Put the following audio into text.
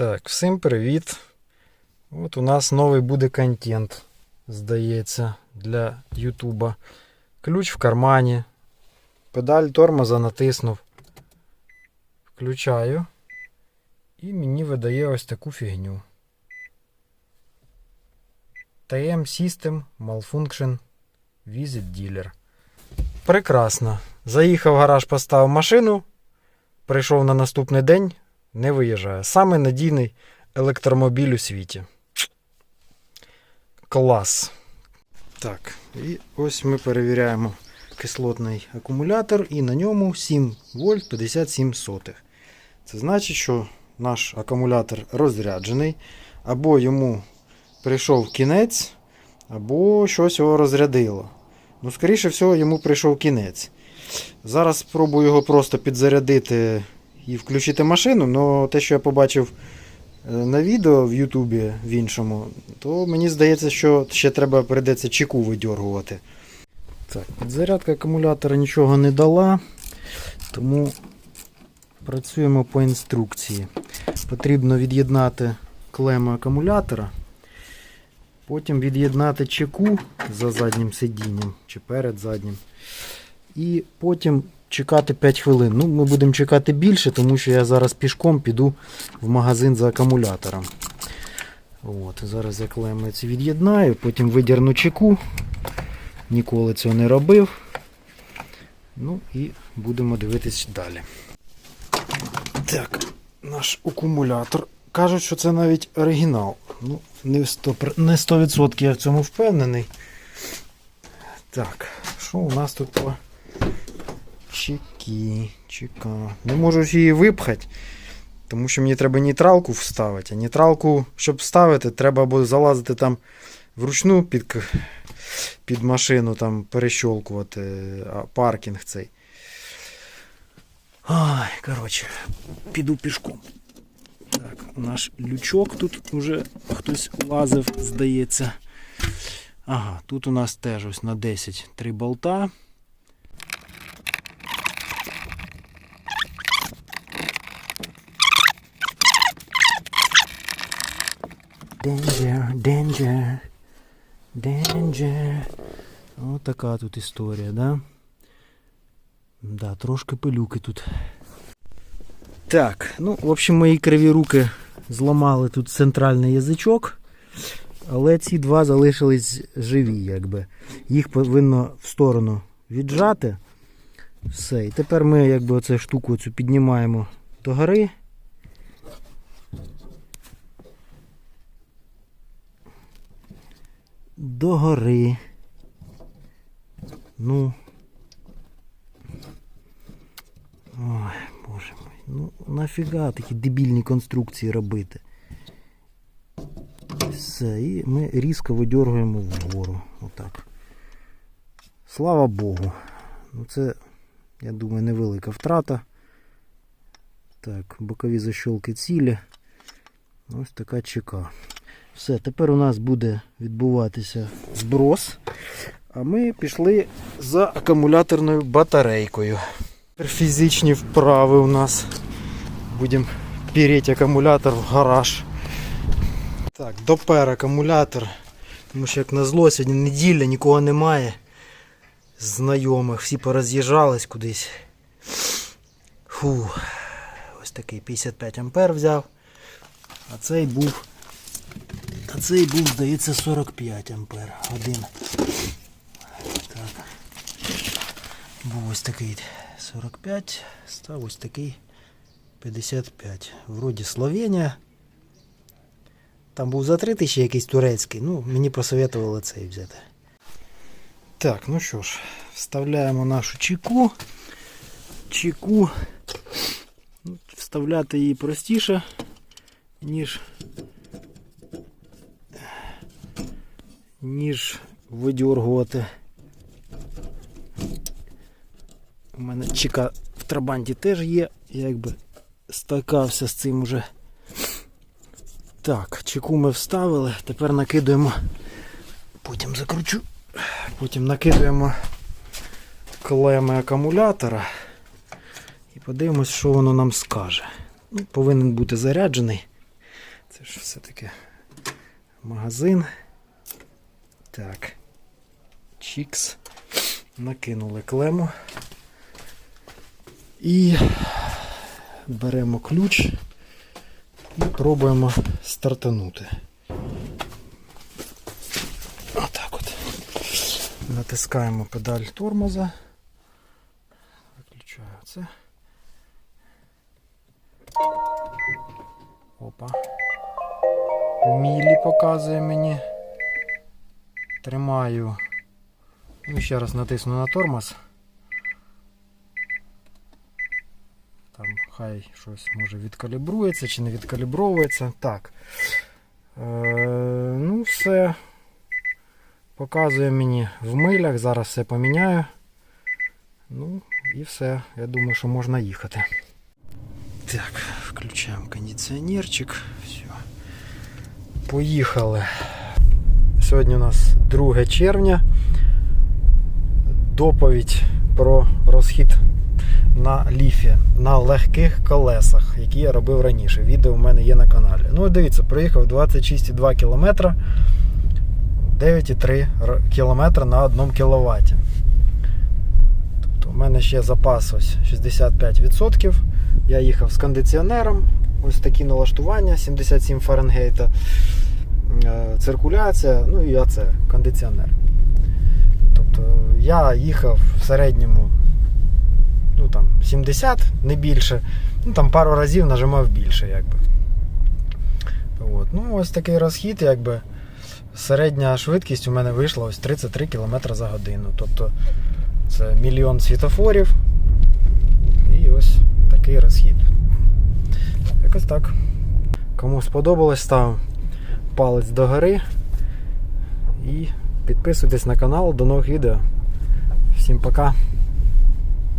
Так, всім привіт. От у нас новий буде контент, здається, для Ютуба. Ключ в кармані. Педаль тормоза натиснув. Включаю. І мені видає ось таку фігню. TM System Malfunction Visit Dealer. Прекрасно. Заїхав в гараж, поставив машину. Прийшов на наступний день, не виїжджає. Саме надійний електромобіль у світі. Клас. Так, і ось ми перевіряємо кислотний акумулятор, і на ньому 7 вольт 57 сотих. Це значить, що наш акумулятор розряджений, або йому прийшов кінець, або щось його розрядило. Ну, скоріше всього, йому прийшов кінець. Зараз спробую його просто підзарядити і включити машину, але те, що я побачив е, на відео в Ютубі в іншому, то мені здається, що ще треба прийдеться чеку видьоргувати. Так, підзарядка акумулятора нічого не дала, тому працюємо по інструкції. Потрібно від'єднати клему акумулятора, потім від'єднати чеку за заднім сидінням чи перед заднім. І потім чекати 5 хвилин. Ну, ми будемо чекати більше, тому що я зараз пішком піду в магазин за акумулятором. От, зараз я клемець від'єднаю, потім видірну чеку. Ніколи цього не робив. Ну і будемо дивитись далі. Так, наш акумулятор. Кажуть, що це навіть оригінал. Ну, не 100%, не 100% я в цьому впевнений. Так, що у нас тут по чеки, чека. Не можу ж її випхати, тому що мені треба нейтралку вставити. А нейтралку, щоб вставити, треба або залазити там вручну під, під машину, там перещолкувати паркінг цей. Ай, коротше, піду пішком. Так, наш лючок тут вже хтось лазив, здається. Ага, тут у нас теж ось на 10 три болта. Danger, danger, danger. Ось така тут історія, да? Да, трошки пилюки тут. Так, ну, в общем, мої криві руки зламали тут центральний язичок. Але ці два залишились живі, якби. Їх повинно в сторону віджати. Все. І тепер ми якби оцю штуку цю піднімаємо до гори. До гори. Ну. Ой, боже мой. Ну нафіга такі дебільні конструкції робити. Все, і ми різко видергуємо вгору. Отак. Слава Богу. Ну це, я думаю, невелика втрата. Так, бокові защолки цілі. Ось така чека. Все, тепер у нас буде відбуватися зброс. А ми пішли за акумуляторною батарейкою. Фізичні вправи у нас. Будемо переть акумулятор в гараж. Так, допер акумулятор. Тому що як на зло, сьогодні неділя, нікого немає. Знайомих, всі пороз'їжджались кудись. Фу. Ось такий 55 ампер взяв. А цей був. Цей був, здається, 45 ампер. Один. Так. Був ось такий 45, став ось такий 55. Вроді Словенія. Там був за 3000 якийсь турецький. Ну, мені посоветували цей взяти. Так, ну що ж, вставляємо нашу чеку. Чеку. Ну, Вставляти її простіше, ніж, ніж видьоргувати. У мене чека в трабанті теж є, я якби стакався з цим уже. Так, чеку ми вставили, тепер накидуємо, потім закручу, потім накидуємо клеми акумулятора і подивимось, що воно нам скаже. Ну, повинен бути заряджений. Це ж все-таки магазин. Так. Чікс. Накинули клему. І беремо ключ і пробуємо стартанути. Отак от. Натискаємо педаль тормоза. Виключаю це. Опа. Мілі показує мені. Тримаю. Ну, ще раз натисну на тормоз. Там хай щось може відкалібрується чи не відкалібровується. Так. Е, ну, все. Показує мені в милях. Зараз все поміняю. Ну і все. Я думаю, що можна їхати. Так, включаємо кондиціонерчик. Все. Поїхали. Сьогодні у нас 2 червня. Доповідь про розхід на ліфі на легких колесах, які я робив раніше. Відео в мене є на каналі. Ну, дивіться, проїхав 26,2 км, 9,3 км на 1 кВт. Тобто у мене ще запас ось 65%. Я їхав з кондиціонером. Ось такі налаштування 77 Фаренгейта. Е, Циркуляція, ну і АЦ, кондиціонер. Тобто я їхав в середньому ну, там, 70, не більше. Ну, там пару разів нажимав більше. Якби. От. Ну, ось такий розхід, якби. Середня швидкість у мене вийшла ось 33 км за годину. Тобто це мільйон світофорів. І ось такий розхід. Якось так. Кому сподобалось, став палець догори. І підписуйтесь на канал. До нових відео. Всім пока.